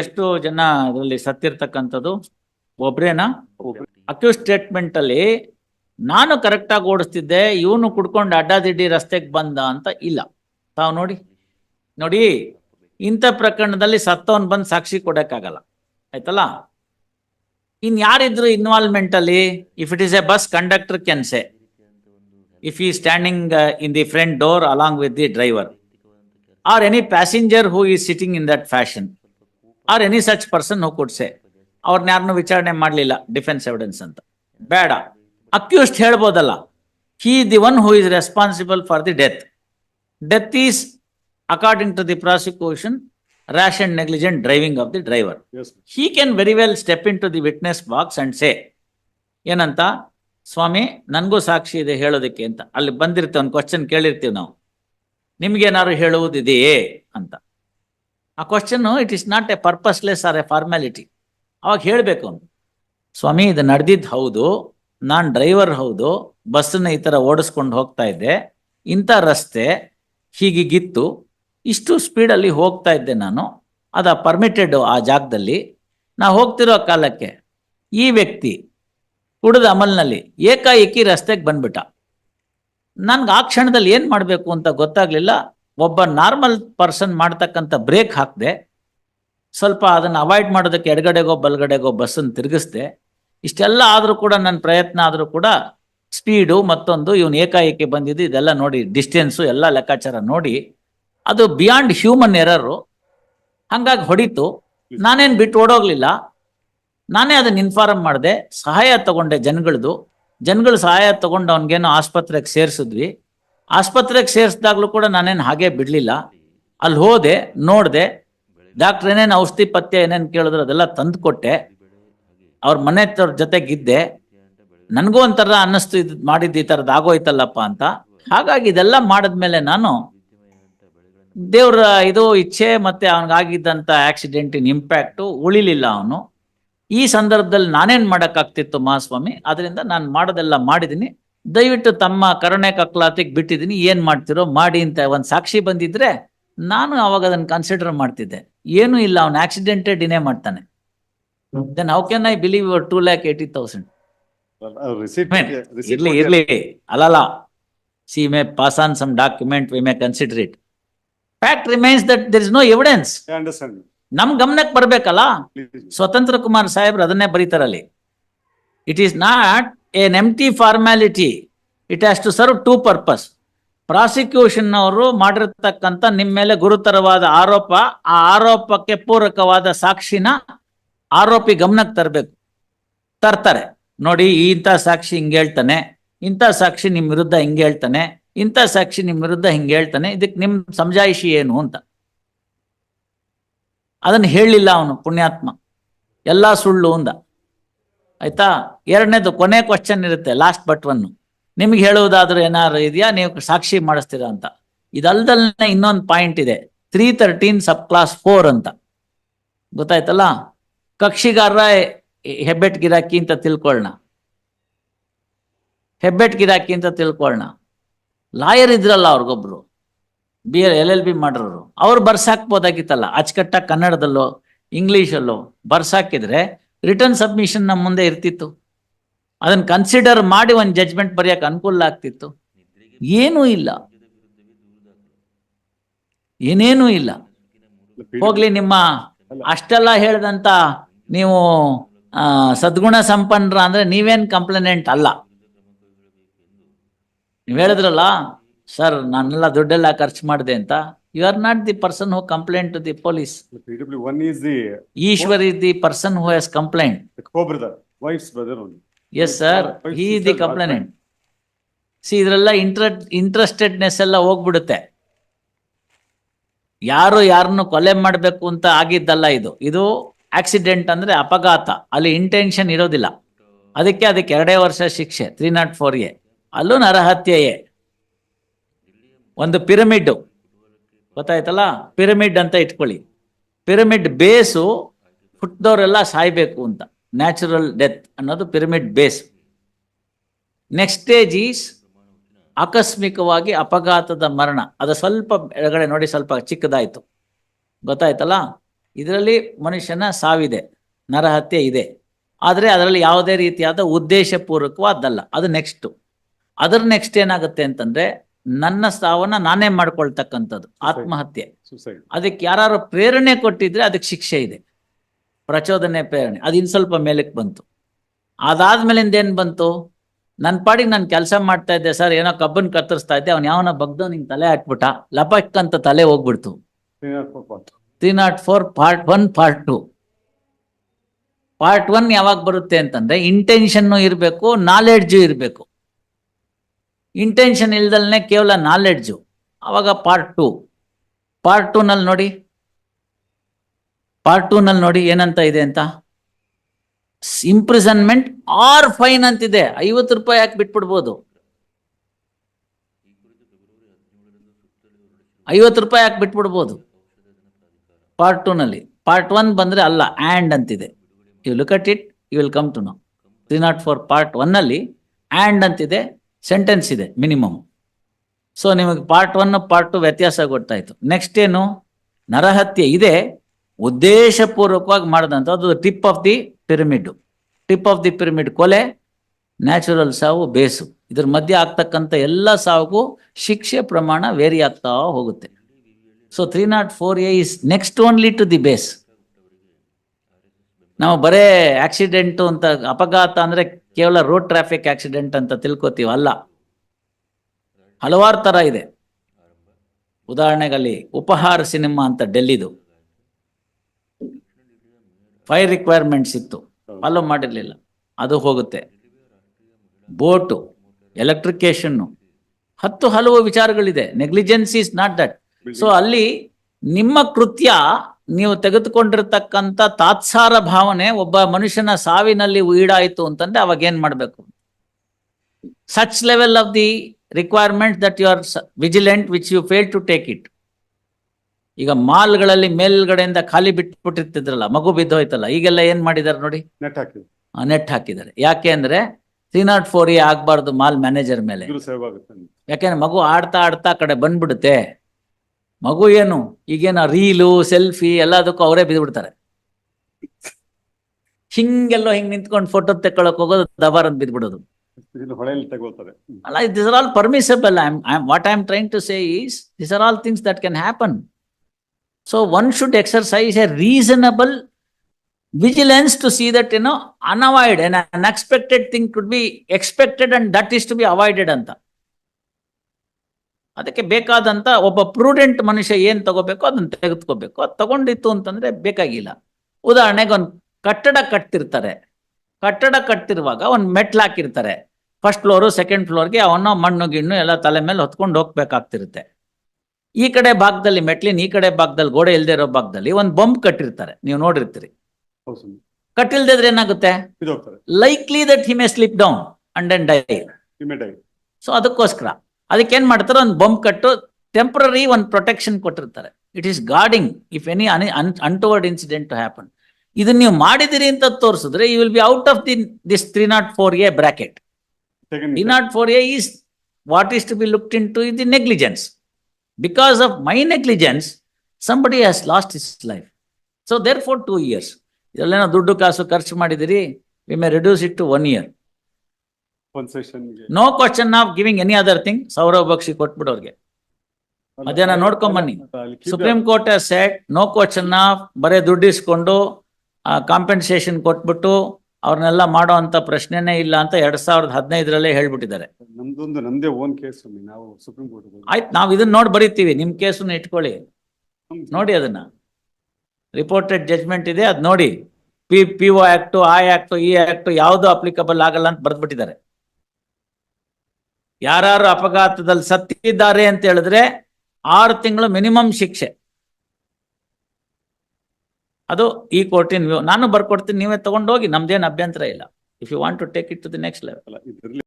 ಎಷ್ಟು ಜನ ಅದರಲ್ಲಿ ಸತ್ತಿರ್ತಕ್ಕಂಥದ್ದು? ಒಬ್ರೇನಾ? ಅಕ್ಯೂಸ್ ಸ್ಟೇಟ್ಮೆಂಟ್ ಅಲ್ಲಿ ನಾನು ಕರೆಕ್ಟ್ ಆಗಿ ಓಡಿಸ್ತಿದ್ದೆ ಇವನು ಕುಡ್ಕೊಂಡು ಅಡ್ಡಾದಿಡ್ಡಿ ರಸ್ತೆಗೆ ಬಂದ ಅಂತ ಇಲ್ಲ. ತಾವು ನೋಡಿ. ನೋಡಿ ಇಂಥ ಪ್ರಕರಣದಲ್ಲಿ ಸತ್ತವನ್ ಬಂದು ಸಾಕ್ಷಿ ಕೊಡಕ್ಕಾಗಲ್ಲ. ಆಯ್ತಲ್ಲ? ಇನ್ ಯಾರಿದ್ರು ಇನ್ವಾಲ್ವ್ಮೆಂಟ್ ಅಲ್ಲಿ if it is a bus conductor can say if he standing in the front door along with the driver or any passenger who is sitting in that fashion or any such person who could say ಅವ್ರನ್ನ ಯಾರನ್ನೂ ವಿಚಾರಣೆ ಮಾಡಲಿಲ್ಲ defence evidence ಅಂತ. ಬೇಡ. Accused ಹೇಳ್ಬೋದಲ್ಲ. He the one who is responsible for the death death is according to the prosecution rash and negligent driving of the driver he he can very well step into the witness box and say ಏನಂತ? ಸ್ವಾಮಿ ನನಗೂ ಸಾಕ್ಷಿ ಇದೆ ಹೇಳೋದಕ್ಕೆ ಅಂತ. ಅಲ್ಲಿ ಬಂದಿರ್ತೇವೆ ಒಂದು question ಕೇಳಿರ್ತೀವಿ ನಾವು. ನಿಮ್ಗೇನಾದ್ರು ಹೇಳುವುದಿದೆಯೇ? ಅಂತ. ಆ question it is not a purposeless or a formality ಅವಾಗ ಹೇಳಬೇಕು ಅವನು, ಸ್ವಾಮಿ, ಇದು ನಡೆದಿದ್ದು ಹೌದು, ನಾನು ಡ್ರೈವರ್ ಹೌದು, ಬಸ್ಸನ್ನ ಈ ಥರ ಓಡಿಸ್ಕೊಂಡು ಹೋಗ್ತಾ ಇದ್ದೆ, ಇಂಥ ರಸ್ತೆ ಹೀಗಿಗಿತ್ತು ಇಷ್ಟು ಸ್ಪೀಡಲ್ಲಿ ಹೋಗ್ತಾ ಇದ್ದೆ ನಾನು, ಅದ ಪರ್ಮಿಟೆಡ್ ಆ ಜಾಗದಲ್ಲಿ, ನಾ ಹೋಗ್ತಿರೋ ಕಾಲಕ್ಕೆ ಈ ವ್ಯಕ್ತಿ ಕುಡಿದ ಅಮಲ್ನಲ್ಲಿ ಏಕಾಏಕಿ ರಸ್ತೆಗೆ ಬಂದ್ಬಿಟ್ಟ. ನನ್ಗೆ ಆ ಕ್ಷಣದಲ್ಲಿ ಏನು ಮಾಡಬೇಕು ಅಂತ ಗೊತ್ತಾಗ್ಲಿಲ್ಲ ಒಬ್ಬ ನಾರ್ಮಲ್ ಪರ್ಸನ್ ಮಾಡ್ತಕ್ಕಂಥ ಬ್ರೇಕ್ ಹಾಕಿದೆ, ಸ್ವಲ್ಪ ಅದನ್ನು ಅವಾಯ್ಡ್ ಮಾಡೋದಕ್ಕೆ ಎಡಗಡೆಗೋ ಬಲಗಡೆಗೋ ಬಸ್ಸನ್ನು ತಿರುಗಿಸ್ದೆ, ಇಷ್ಟೆಲ್ಲ ಆದರೂ ಕೂಡ ನನ್ನ ಪ್ರಯತ್ನ ಆದರೂ ಕೂಡ ಸ್ಪೀಡು ಮತ್ತೊಂದು ಇವನು ಏಕಾಏಕಿ ಬಂದಿದ್ದು ಇದೆಲ್ಲ ನೋಡಿ, ಡಿಸ್ಟೆನ್ಸು ಎಲ್ಲ ಲೆಕ್ಕಾಚಾರ ನೋಡಿ, ಅದು ಬಿಯಾಂಡ್ ಹ್ಯೂಮನ್ ಎರರು, ಹಂಗಾಗಿ ಹೊಡಿತು. ನಾನೇನು ಬಿಟ್ಟು ಓಡೋಗ್ಲಿಲ್ಲ. ನಾನೇ ಅದನ್ನ ಇನ್ಫಾರ್ಮ್ ಮಾಡಿದೆ, ಸಹಾಯ ತಗೊಂಡೆ ಜನಗಳದು. ಜನಗಳು ಸಹಾಯ ತಗೊಂಡು ಅವನಿಗೇನೋ ಆಸ್ಪತ್ರೆಗೆ ಸೇರಿಸಿದ್ವಿ. ಆಸ್ಪತ್ರೆಗೆ ಸೇರಿಸಿದಾಗ್ಲೂ ಕೂಡ ನಾನೇನು ಹಾಗೆ ಬಿಡಲಿಲ್ಲ. ಅಲ್ಲಿ ಹೋದೆ, ನೋಡಿದೆ, ಡಾಕ್ಟ್ರ್ ಏನೇನು ಔಷಧಿ ಪಥ್ಯ ಏನೇನು ಕೇಳಿದ್ರು ಅದೆಲ್ಲ ತಂದು ಕೊಟ್ಟೆ. ಅವ್ರ ಮನೆ ಜೊತೆಗಿದ್ದೆ. ನನಗೂ ಒಂಥರ ಅನ್ನಿಸ್ತು, ಇದು ಮಾಡಿದ್ದು ಈ ಥರದ್ದು ಆಗೋಯ್ತಲ್ಲಪ್ಪ ಅಂತ. ಹಾಗಾಗಿ ಇದೆಲ್ಲ ಮಾಡಿದ್ಮೇಲೆ ನಾನು ದೇವ್ರ ಇದು ಇಚ್ಛೆ ಮತ್ತೆ ಅವನಿಗಾಗಿದ್ದಂಥ ಆಕ್ಸಿಡೆಂಟಿನ ಇಂಪ್ಯಾಕ್ಟು ಉಳಿಲಿಲ್ಲ ಅವನು. ಈ ಸಂದರ್ಭದಲ್ಲಿ ನಾನೇನು ಮಾಡೋಕ್ಕಾಗ್ತಿತ್ತು ಮಹಾಸ್ವಾಮಿ? ಅದರಿಂದ ನಾನು ಮಾಡೋದೆಲ್ಲ ಮಾಡಿದ್ದೀನಿ ದಯವಿಟ್ಟು ತಮ್ಮ ಕರುಣೆ ಕಕ್ಲಾತಿಗೆ ಬಿಟ್ಟಿದ್ದೀನಿ ಏನ್ ಮಾಡ್ತಿರೋ ಮಾಡಿ ಅಂತ ಒಂದು ಸಾಕ್ಷಿ ಬಂದಿದ್ರೆ ನಾನು ಅವಾಗ ಅದನ್ನ ಕನ್ಸಿಡರ್ ಮಾಡ್ತಿದ್ದೆ. ಏನೂ ಇಲ್ಲ ಅವನು ಆಕ್ಸಿಡೆಂಟೇ ಡಿನೇ ಮಾಡ್ತಾನೆ. Then how can I believe your two lakh eighty thousand ಇರ್ಲಿ. ಇರ್ಲಿ. ಅಲ್ಲಲ್ಲ see may pass on some document we may consider it fact remains that there is no evidence. ನಮ್ ಗಮನಕ್ಕೆ ಬರ್ಬೇಕಲ್ಲ. ಸ್ವತಂತ್ರ ಕುಮಾರ್ ಸಾಹೇಬ್ರು ಅದನ್ನೇ ಬರೀತಾರಲ್ಲಿ. It is not an empty formality it has to serve two purpose prosecution ಅವರು ಮಾಡಿರ್ತಕ್ಕಂಥ ನಿಮ್ಮ ಮೇಲೆ ಗುರುತರವಾದ ಆರೋಪ, ಆ ಆರೋಪಕ್ಕೆ ಪೂರಕವಾದ ಸಾಕ್ಷಿನ ಆರೋಪಿ ಗಮನಕ್ಕೆ ತರಬೇಕು. ತರ್ತಾರೆ. ನೋಡಿ ಇಂಥ ಸಾಕ್ಷಿ ಹಿಂಗೆ ಹೇಳ್ತಾನೆ, ಇಂಥ ಸಾಕ್ಷಿ ನಿಮ್ಮ ವಿರುದ್ಧ ಹಿಂಗೆ ಹೇಳ್ತಾನೆ, ಇಂಥ ಸಾಕ್ಷಿ ನಿಮ್ಮ ವಿರುದ್ಧ ಹಿಂಗೆ ಹೇಳ್ತಾನೆ, ಇದಕ್ಕೆ ನಿಮ್ಮ ಸಮಜಾಯಿಷಿ ಏನು ಅಂತ. ಅದನ್ನು ಹೇಳಲಿಲ್ಲ ಅವನು ಪುಣ್ಯಾತ್ಮ. ಎಲ್ಲ ಸುಳ್ಳು ಅಂದ. ಆಯ್ತಾ? ಎರಡನೇದು ಕೊನೆ ಕ್ವಶನ್ ಇರುತ್ತೆ ಲಾಸ್ಟ್ ಬಟ್ ಒನ್ ನಿಮ್ಗೆ ಹೇಳುವುದಾದ್ರೂ ಏನಾದ್ರು ಇದೆಯಾ? ನೀವು ಸಾಕ್ಷಿ ಮಾಡಿಸ್ತೀರಾ ಅಂತ. ಇದಲ್ದಲ್ನೇ ಇನ್ನೊಂದು ಪಾಯಿಂಟ್ ಇದೆ three thirteen sub clause four ಅಂತ. ಗೊತ್ತಾಯ್ತಲ್ಲ? ಕಕ್ಷಿಗಾರ ಹೆಬ್ಬೆಟ್ ಗಿರಾಕಿ ಅಂತ ತಿಳ್ಕೊಳ್ಳೋಣ ಹೆಬ್ಬೆಟ್ ಗಿರಾಕಿ ಅಂತ ತಿಳ್ಕೊಳ್ಳೋಣ ಲಾಯರ್ ಇದ್ರಲ್ಲ ಅವ್ರಿಗೊಬ್ರು. ಬಿ ಎಲ್ ಎಲ್ ಬಿ ಮಾಡಿರೋರು ಅವ್ರು ಬರ್ಸಾಕ್ಬೋದಾಗಿತ್ತಲ್ಲ ಅಚ್ಚುಕಟ್ಟಾಗಿ ಕನ್ನಡದಲ್ಲೋ, ಇಂಗ್ಲೀಷಲ್ಲೋ ಬರ್ಸಾಕಿದ್ರೆ ರಿಟರ್ನ್ ಸಬ್ಮಿಷನ್ ನಮ್ಮ ಮುಂದೆ ಇರ್ತಿತ್ತು. ಅದನ್ನ ಕನ್ಸಿಡರ್ ಮಾಡಿ ಒಂದು ಜಜ್ಮೆಂಟ್ ಬರೆಯಕ್ಕೆ ಅನುಕೂಲ ಆಗ್ತಿತ್ತು. ಏನೂ ಇಲ್ಲ. ಏನೇನೂ ಇಲ್ಲ. ಹೋಗ್ಲಿ ನಿಮ್ಮ ಅಷ್ಟೆಲ್ಲ ಹೇಳ್ದಂತ ನೀವು ಸದ್ಗುಣ ಸಂಪನ್ನರ ಅಂದ್ರೆ ನೀವೇನ್ ಕಂಪ್ಲೇನೆಂಟ್ ಅಲ್ಲ. ನೀವ್ ಹೇಳಿದ್ರಲ್ಲ, ಸರ್, ನಾನೆಲ್ಲ ದುಡ್ಡೆಲ್ಲ ಖರ್ಚು ಮಾಡಿದೆ ಅಂತ. You are not the person who complaint to the police PW one is the, Ishwar is the person who has complaint the co-brother, wife's brother only. Yes sir Wife, he sister, the husband. See ಇದ್ರೆಲ್ಲ intra interestedness ಎಲ್ಲ ಹೋಗ್ಬಿಡುತ್ತೆ. ಯಾರು ಯಾರನ್ನು ಕೊಲೆ ಮಾಡಬೇಕು ಅಂತ ಆಗಿದ್ದಲ್ಲ ಇದು. ಇದು accident ಅಂದ್ರೆ ಅಪಘಾತ. ಅಲ್ಲಿ ಇಂಟೆನ್ಷನ್ ಇರೋದಿಲ್ಲ. ಅದಕ್ಕೆ ಅದಕ್ಕೆ ಎರಡೇ ವರ್ಷ ಶಿಕ್ಷೆ ತ್ರೀ ನಾಟ್ ಫೋರ್ ಎ ಅಲ್ಲೂ ನರಹತ್ಯೆಯೇ. ಒಂದು ಪಿರಮಿಡ್ ಗೊತ್ತಾಯ್ತಲ್ಲ? ಪಿರಮಿಡ್ ಅಂತ ಇಟ್ಕೊಳ್ಳಿ. ಪಿರಮಿಡ್ ಬೇಸು ಹುಟ್ಟಿದವರೆಲ್ಲ ಸಾಯ್ಬೇಕು ಅಂತ. ನ್ಯಾಚುರಲ್ ಡೆತ್ ಅನ್ನೋದು pyramid base next stage is ಆಕಸ್ಮಿಕವಾಗಿ ಅಪಘಾತದ ಮರಣ. ಅದು ಸ್ವಲ್ಪ ಎಡಗಡೆ ನೋಡಿ, ಸ್ವಲ್ಪ ಚಿಕ್ಕದಾಯಿತು. ಗೊತ್ತಾಯ್ತಲ್ಲ? ಇದರಲ್ಲಿ ಮನುಷ್ಯನ ಸಾವಿದೆ, ನರಹತ್ಯೆ ಇದೆ. ಆದರೆ ಅದರಲ್ಲಿ ಯಾವುದೇ ರೀತಿಯಾದ ಉದ್ದೇಶಪೂರ್ವಕವಾದ್ದಲ್ಲ. ಅದು ನೆಕ್ಸ್ಟು ಅದರ ನೆಕ್ಸ್ಟ್ ಏನಾಗುತ್ತೆ ಅಂತಂದ್ರೆ ನನ್ನ ಸಾವನ್ನ ನಾನೇ ಮಾಡ್ಕೊಳ್ತಕ್ಕಂಥದ್ದು ಆತ್ಮಹತ್ಯೆ. ಅದಕ್ಕೆ ಯಾರು ಪ್ರೇರಣೆ ಕೊಟ್ಟಿದ್ರೆ ಅದಕ್ಕೆ ಶಿಕ್ಷೆ ಇದೆ. ಪ್ರಚೋದನೆ ಪ್ರೇರಣೆ. ಅದು ಇನ್ ಸ್ವಲ್ಪ ಮೇಲಕ್ಕೆ ಬಂತು. ಅದಾದ್ಮೇಲಿಂದ ಏನ್ ಬಂತು? ನನ್ನ ಪಾಡಿಗೆ ನಾನು ಕೆಲಸ ಮಾಡ್ತಾ ಇದ್ದೆ ಸರ್ ಏನೋ ಕಬ್ಬನ್ ಕತ್ತರಿಸ್ತಾ ಇದ್ದೆ ಅವ್ನು ಯಾವನ ಬಗ್ದು ನಿಂಗೆ ತಲೆ ಹಾಕ್ಬಿಟ್ಟ ಲಪಕ್ ಅಂತ ತಲೆ ಹೋಗ್ಬಿಡ್ತು. Three nought four part one part two part one ಯಾವಾಗ ಬರುತ್ತೆ ಅಂತಂದ್ರೆ ಇಂಟೆನ್ಷನ್ನು ಇರಬೇಕು ನಾಲೆಡ್ಜು ಇರಬೇಕು. ಇಂಟೆನ್ಷನ್ ಇಲ್ದಲ್ಲೇ ಕೇವಲ ನಾಲೆಡ್ಜು ಅವಾಗ ಪಾರ್ಟ್ ಟು ಪಾರ್ಟ್ ಟೂನಲ್ಲಿ ನೋಡಿ. ಪಾರ್ಟ್ ಟೂನಲ್ಲಿ ನೋಡಿ ಏನಂತ ಇದೆ ಅಂತ? ಇಂಪ್ರಿಸನ್ಮೆಂಟ್ ಆರ್ ಫೈನ್ ಅಂತಿದೆ. ಐವತ್ತು ರೂಪಾಯಿ ಯಾಕೆ ಬಿಟ್ಬಿಡ್ಬೋದು? ಐವತ್ತು ರೂಪಾಯಿ ಯಾಕೆ ಬಿಟ್ಬಿಡ್ಬೋದು? ಪಾರ್ಟ್ ಟೂ ನಲ್ಲಿ. ಪಾರ್ಟ್ ಒನ್ ಬಂದ್ರೆ ಅಲ್ಲ ಆ್ಯಂಡ್ ಅಂತಿದೆ. You look at it you will come to know three nought four part ಒನ್ನಲ್ಲಿ ಆ್ಯಂಡ್ ಅಂತಿದೆ. ಸೆಂಟೆನ್ಸ್ ಇದೆ ಮಿನಿಮಮ್ ಸೊ ನಿಮಗೆ ಪಾರ್ಟ್ ಒನ್ ಪಾರ್ಟ್ ಟು ವ್ಯತ್ಯಾಸ ಗೊತ್ತಾಯ್ತು ನೆಕ್ಸ್ಟ್ ಏನು? ನರಹತ್ಯೆ ಇದೆ, ಉದ್ದೇಶಪೂರ್ವಕವಾಗಿ ಮಾಡಿದಂಥದ್ದು tip of the pyramid tip of the pyramid ಕೊಲೆ ನ್ಯಾಚುರಲ್ ಸಾವು, ಬೇಸು. ಇದ್ರ ಮಧ್ಯೆ ಆಗ್ತಕ್ಕಂಥ ಎಲ್ಲ ಸಾವುಗೂ ಶಿಕ್ಷೆ ಪ್ರಮಾಣ ವೇರಿ ಆಗ್ತಾ ಹೋಗುತ್ತೆ. So three nought four A is next only to the base ನಾವು ಬರೇ ಆಕ್ಸಿಡೆಂಟು ಅಂತ ಅಪಘಾತ ಅಂದ್ರೆ ಕೇವಲ ರೋಡ್ ಟ್ರಾಫಿಕ್ ಆಕ್ಸಿಡೆಂಟ್ ಅಂತ ತಿಳ್ಕೊತೀವಿ, ಅಲ್ಲ. ಹಲವಾರು ತರ ಇದೆ. ಉದಾಹರಣೆಗಲ್ಲಿ ಉಪಹಾರ ಸಿನಿಮಾ ಅಂತ ಡೆಲ್ಲಿದು. ಫೈರ್ ರಿಕ್ವೈರ್ಮೆಂಟ್ಸ್ ಇತ್ತು. ಫಾಲೋ ಮಾಡಿರ್ಲಿಲ್ಲ. ಅದು ಹೋಗುತ್ತೆ. ಬೋಟು ಎಲೆಕ್ಟ್ರಿಕೇಶನ್ನು ಹತ್ತು ಹಲವು ವಿಚಾರಗಳಿದೆ. Negligence is not that so ಅಲ್ಲಿ ನಿಮ್ಮ ಕೃತ್ಯ ನೀವು ತೆಗೆದುಕೊಂಡಿರ್ತಕ್ಕಂಥ ತಾತ್ಸಾರ ಭಾವನೆ ಒಬ್ಬ ಮನುಷ್ಯನ ಸಾವಿನಲ್ಲಿ ಈಡಾಯಿತು ಅಂತಂದ್ರೆ ಅವಾಗ ಏನ್ ಮಾಡ್ಬೇಕು? Such level of the requirement that you are vigilant which you fail to take it ಈಗ ಮಾಲ್ಗಳಲ್ಲಿ ಮೇಲ್ಗಡೆಯಿಂದ ಖಾಲಿ ಬಿಟ್ಬಿಟ್ಟಿರ್ತಿದ್ರಲ್ಲ ಮಗು ಬಿದ್ದೋಯ್ತಲ್ಲ ಈಗೆಲ್ಲ ಏನ್ ಮಾಡಿದಾರೆ ನೋಡಿ? ನೆಟ್ ಹಾಕಿದ್ರು. ನೆಟ್ ಹಾಕಿದ್ದಾರೆ. ಯಾಕೆ ಅಂದ್ರೆ ತ್ರೀ ನಾಟ್ ಫೋರ್ ಎ ಆಗ್ಬಾರ್ದು ಮಾಲ್ ಮ್ಯಾನೇಜರ್ ಮೇಲೆ. ಯಾಕೆಂದ್ರೆ ಮಗು ಆಡ್ತಾ ಆಡ್ತಾ ಕಡೆ ಬಂದ್ಬಿಡುತ್ತೆ. ಮಗು ಏನು? ಈಗೇನ ರೀಲು ಸೆಲ್ಫಿ ಎಲ್ಲದಕ್ಕೂ ಅವರೇ ಬಿದ್ಬಿಡ್ತಾರೆ. ಹಿಂಗೆಲ್ಲೋ ಹಿಂಗ್ ನಿಂತ್ಕೊಂಡು ಫೋಟೋ ತೆಕ್ಕೊಳಕ್ ಹೋಗೋದು ದಬಾರ್ ಅಂತ ಬಿದ್ಬಿಡೋದು. ಅಲ್ಲ this are all permissible what I am trying to say is this are all things that can happen so one should exercise a reasonable vigilance to see that ಏನೋ unavoid unexpected thing unexpected be expected and that is to be avoided ಅಂತ. ಅದಕ್ಕೆ ಬೇಕಾದಂತ ಒಬ್ಬ prudent ಮನುಷ್ಯ ಏನ್ ತಗೋಬೇಕು ಅದನ್ನ ತೆಗೆದುಕೋಬೇಕು. ಅದು ತಗೊಂಡಿತ್ತು ಅಂತಂದ್ರೆ ಬೇಕಾಗಿಲ್ಲ. ಉದಾಹರಣೆಗೆ ಒಂದು ಕಟ್ಟಡ ಕಟ್ತಿರ್ತಾರೆ. ಕಟ್ಟಡ ಕಟ್ತಿರುವಾಗ ಒಂದು ಮೆಟ್ಲು ಹಾಕಿರ್ತಾರೆ. ಫಸ್ಟ್ ಫ್ಲೋರು ಸೆಕೆಂಡ್ ಫ್ಲೋರ್ಗೆ ಅವನ್ನ ಮಣ್ಣು ಗಿಣ್ಣು ಎಲ್ಲ ತಲೆ ಮೇಲೆ ಹೊತ್ಕೊಂಡು ಹೋಗ್ಬೇಕಾಗ್ತಿರುತ್ತೆ. ಈ ಕಡೆ ಭಾಗದಲ್ಲಿ ಮೆಟ್ಲಿನ ಈ ಕಡೆ ಭಾಗದಲ್ಲಿ ಗೋಡೆ ಇಲ್ದೇ ಇರೋ ಭಾಗದಲ್ಲಿ ಒಂದು ಬಂಬ್ ಕಟ್ಟಿರ್ತಾರೆ. ನೀವು ನೋಡಿರ್ತೀರಿ. ಕಟ್ಟಿಲ್ದೇ ಇದ್ರೆ ಕಟ್ಟಿಲ್ದಿದ್ರೆ ಏನಾಗುತ್ತೆ? Likely that he may slip down and and die so ಅದಕ್ಕೋಸ್ಕರ. ಅದಕ್ಕೆ ಏನ್ ಮಾಡ್ತಾರೆ? ಒಂದು ಬೊಂಬ್ ಕಟ್ಟು ಟೆಂಪ್ರರಿ ಒಂದು ಪ್ರೊಟೆಕ್ಷನ್ ಕೊಟ್ಟಿರ್ತಾರೆ. It is guarding if any untoward incident to happen ಇದನ್ನ ನೀವು ಮಾಡಿದಿರಿ ಅಂತ ತೋರಿಸಿದ್ರೆ you will be out of the this three nought four A bracket second three nought four A is what is to be looked into the negligence because of my negligence somebody has lost his life so therefore two years ಇದರಲ್ಲೇನೋ ದುಡ್ಡು ಕಾಸು ಖರ್ಚು ಮಾಡಿದಿರಿ we may reduce it to one year no question of giving any other thing Saurav Bakshi ಅವ್ರಿಗೆ ಅದೇನ ನೋಡ್ಕೊಂಡ್ ಬನ್ನಿ. Supreme court said no question of ಬರೇ ದುಡ್ಡು ಇಸ್ಕೊಂಡು ಕಾಂಪೆನ್ಸೇಷನ್ ಕೊಟ್ಬಿಟ್ಟು ಅವ್ರನ್ನೆಲ್ಲ ಮಾಡೋ ಅಂತ ಪ್ರಶ್ನೆನೇ ಇಲ್ಲ ಅಂತ ಎರಡ್ ಸಾವಿರದ ಹದಿನೈದರಲ್ಲೇ ಹೇಳ್ಬಿಟ್ಟಿದ್ದಾರೆ. ನಮ್ದೊಂದು ನಮ್ದೇ ಓನ್ ಕೇಸ್ ನಾವು ಸುಪ್ರೀಂ ಕೋರ್ಟ್ ಆಯ್ತು ನಾವು ಇದನ್ನ ನೋಡಿ ಬರೀತೀವಿ ನಿಮ್ ಕೇಸನ್ನ ಇಟ್ಕೊಳ್ಳಿ. ನೋಡಿ ಅದನ್ನ. ರಿಪೋರ್ಟೆಡ್ ಜಜ್ಮೆಂಟ್ ಇದೆ ಅದ್ ನೋಡಿ. ಪಿ ಪಿ ಒ ಆಕ್ಟು ಆ ಆಕ್ಟು ಈ ಆಕ್ಟು ಯಾವುದು ಅಪ್ಲಿಕಬಲ್ ಆಗಲ್ಲ ಅಂತ ಬರ್ದ್ಬಿಟ್ಟಿದ್ದಾರೆ. ಯಾರು ಅಪಘಾತದಲ್ಲಿ ಸತ್ತಿದ್ದಾರೆ ಅಂತ ಹೇಳಿದ್ರೆ ಆರು ತಿಂಗಳು ಮಿನಿಮಮ್ ಶಿಕ್ಷೆ. ಅದು ಈ ಕೋರ್ಟಿನ ವ್ಯೂ ನಾನು ಬರ್ಕೊಡ್ತೀನಿ, ನೀವೇ ತಗೊಂಡೋಗಿ, ನಮ್ದೇನು ಅಭ್ಯಂತರ ಇಲ್ಲ. If you want to take it to the next level